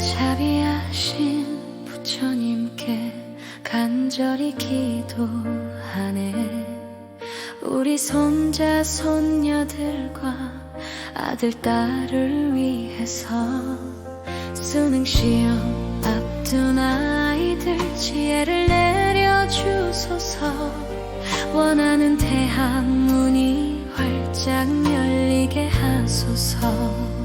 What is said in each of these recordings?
자비하신 부처님께 간절히 기도하네. 우리 손자 손녀들과 아들 딸을 위해서 수능시험 하소서.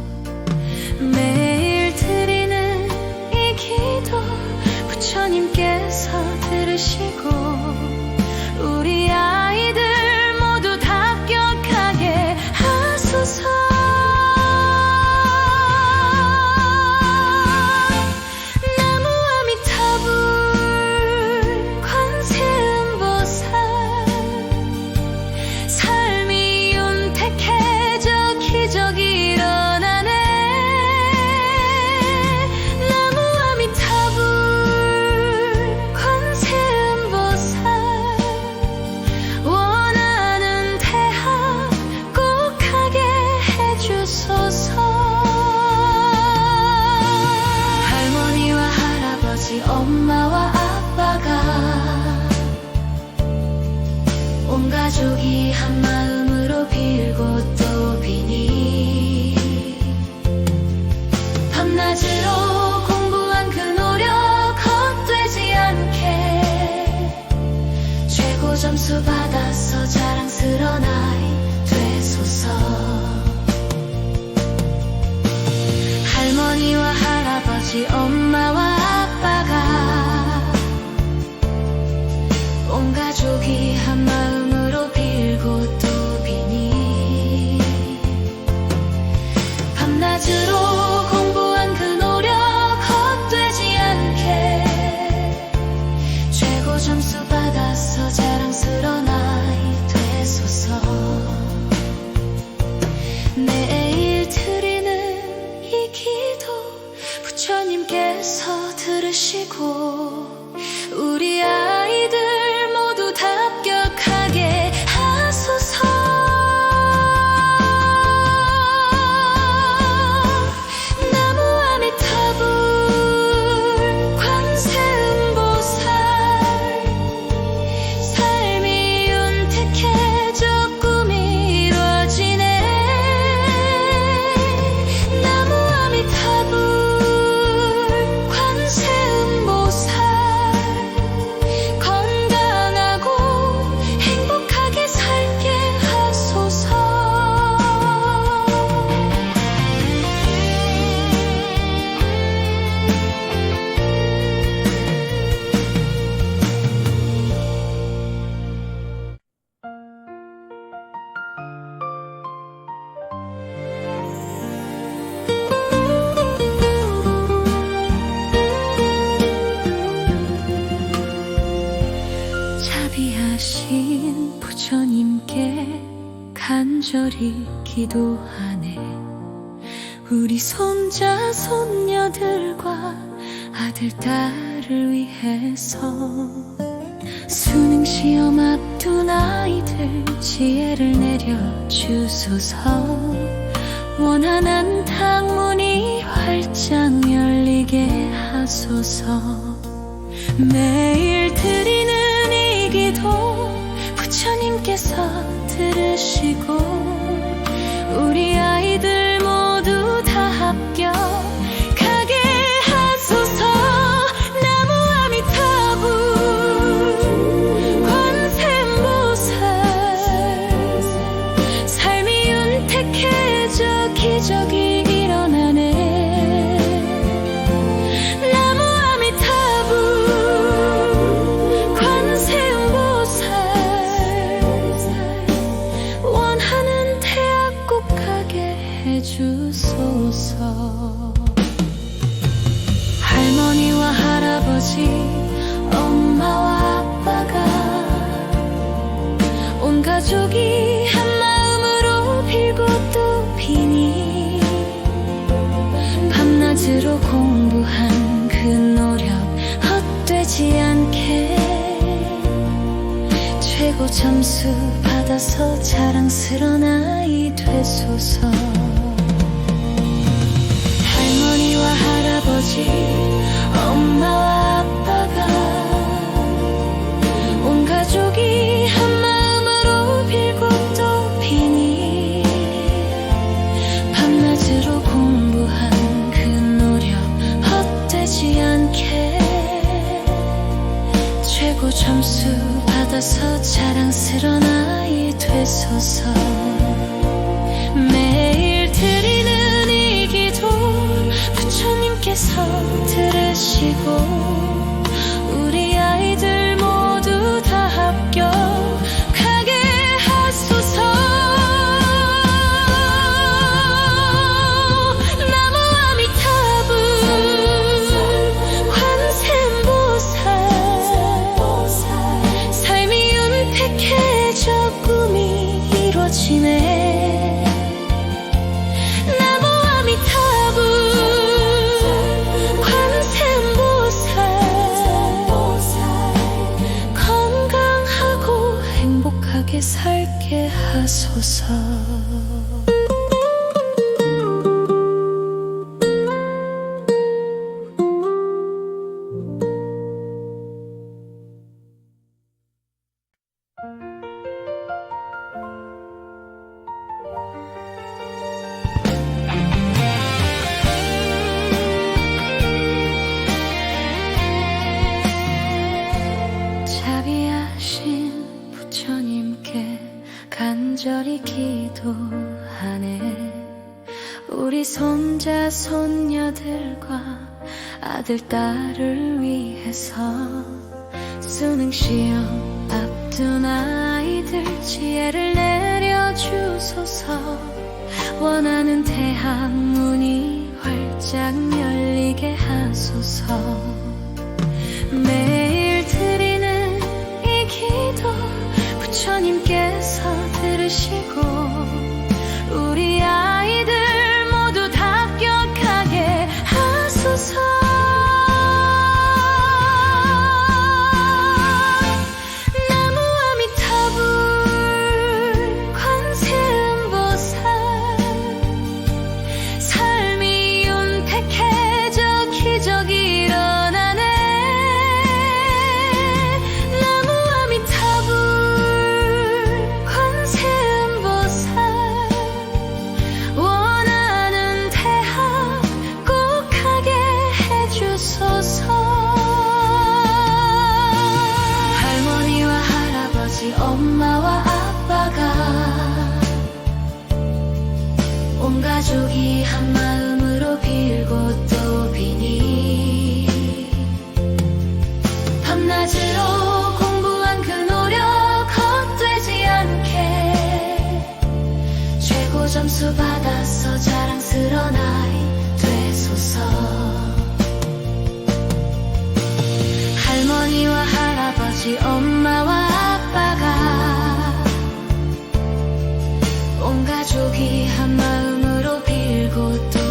어서 들으시고. 우리 아 우리 손자 손녀들과 아들 딸을 위해서 수능 시험 앞둔 아이들 지혜를 내려주소서. 원하는 당문이 활짝 열리게 하소서. 매일 드리는 이 기도 부처님께서 들으시고 우리 아이들 스스로 공부한 그 노력 헛되지 않게 최고 점수 받아서 자랑스런 아이 되소서. 할머니와 할아버지 엄마와 점수 받아서 자랑스러운 아이 되소서 매일 드리는 이 기도 부처님께서 들으시고 Sờ 간절히 기도하네. 우리 손자 손녀들과 아들 딸을 위해서 수능 시험 앞둔 아이들 지혜를 내려주소서. 원하는 대학 문이 활짝 열리게 하소서. 戏骨 온 가족이 한 마음으로 빌고 또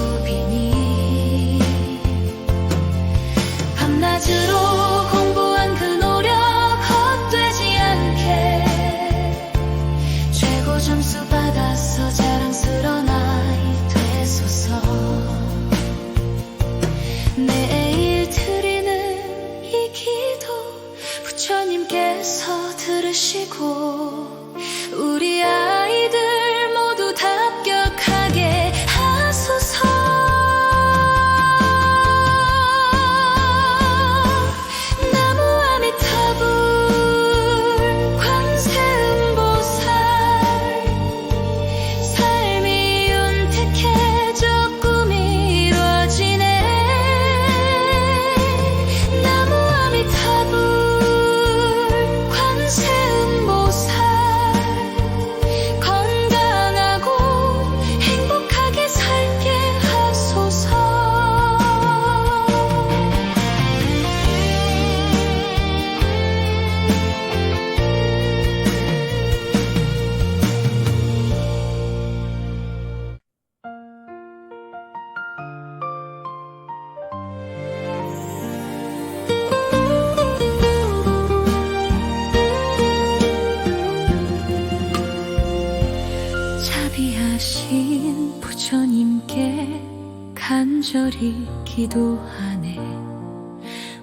간절히 기도하네.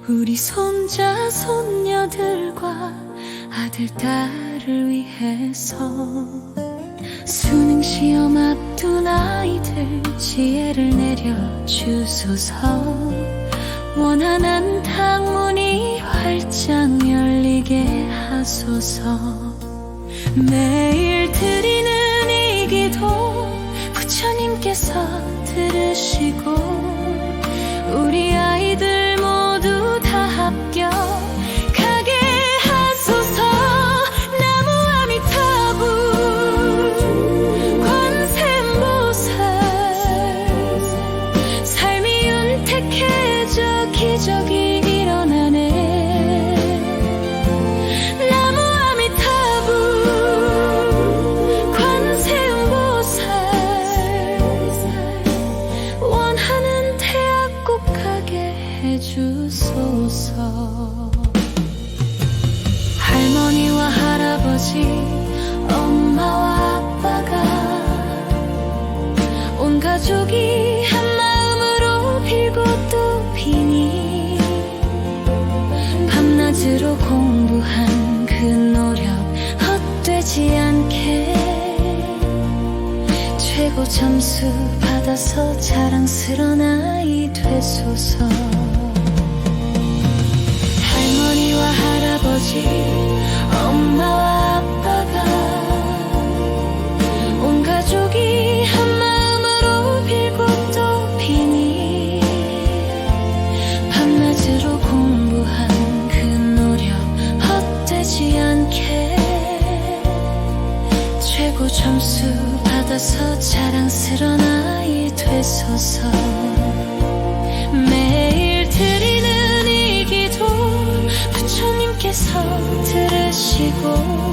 우리 손자 손녀들과 아들 딸을 위해서 수능 시험 앞둔 아이들 지혜를 내려 주소서. 원한한 탕문이 활짝 열리게 하소서. 매일 드리는 이 기도 부처님께서 들으시고 우 되소서 할머니와 할아버지 엄마와 아빠가 온 가족이 한 마음으로 빌고 또 비니 밤낮으로 공부한 그 노력 헛되지 않게 최고 점수 받아서 자랑스런 아이 되소서 들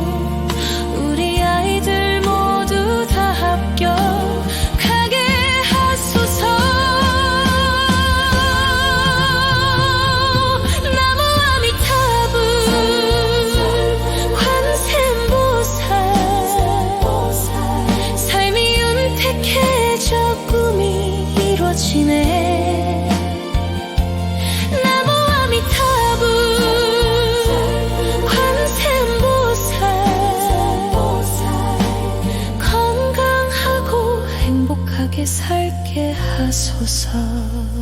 하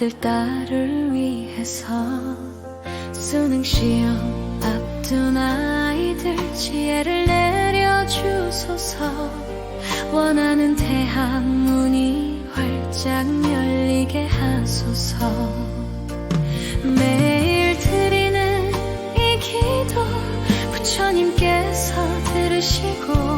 아들 딸을 위해서 수능 시험 앞둔 아이들 지혜를 내려 주소서. 원하는 대학 문이 활짝 열리게 하소서. 매일 드리는 이 기도 부처님께서 들으시고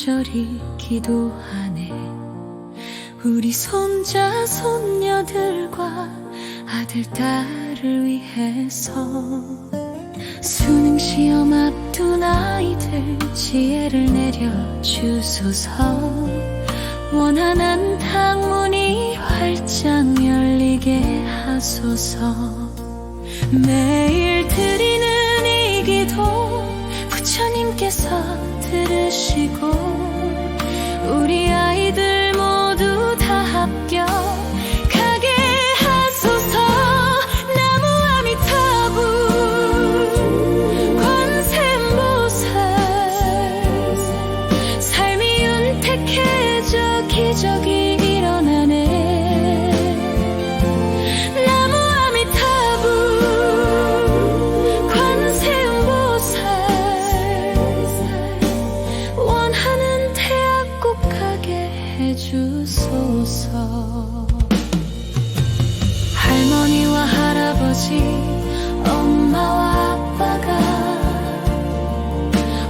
간절히 기도하네. 우리 손자 손녀들과 아들 딸을 위해서 수능 시험 앞둔 아이들 지혜를 내려 주소서. 원하는 탕문이 활짝 열리게 하소서. 매일 드리는 이 기도 부처님께서 들으시고 우리 아이들 모두 다 합격 엄마와 아빠가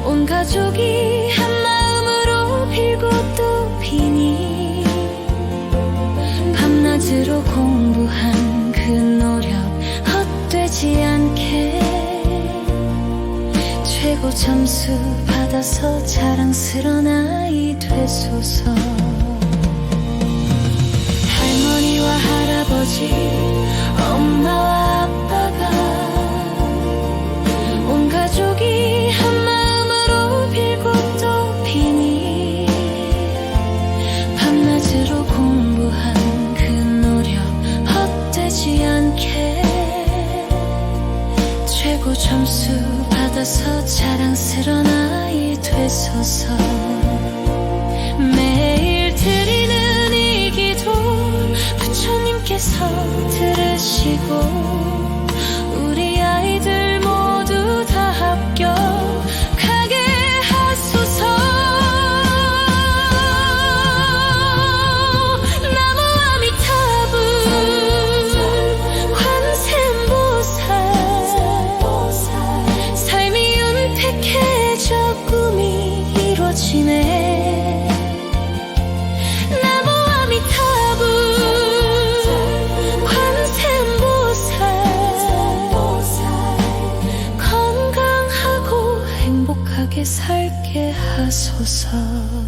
온 가족이 한 마음으로 빌고 또 비니 밤낮으로 공부한 그 노력 헛되지 않게 최고 점수 받아서 자랑스러운 아이 되소서. 할머니와 할아버지 엄마와 서 她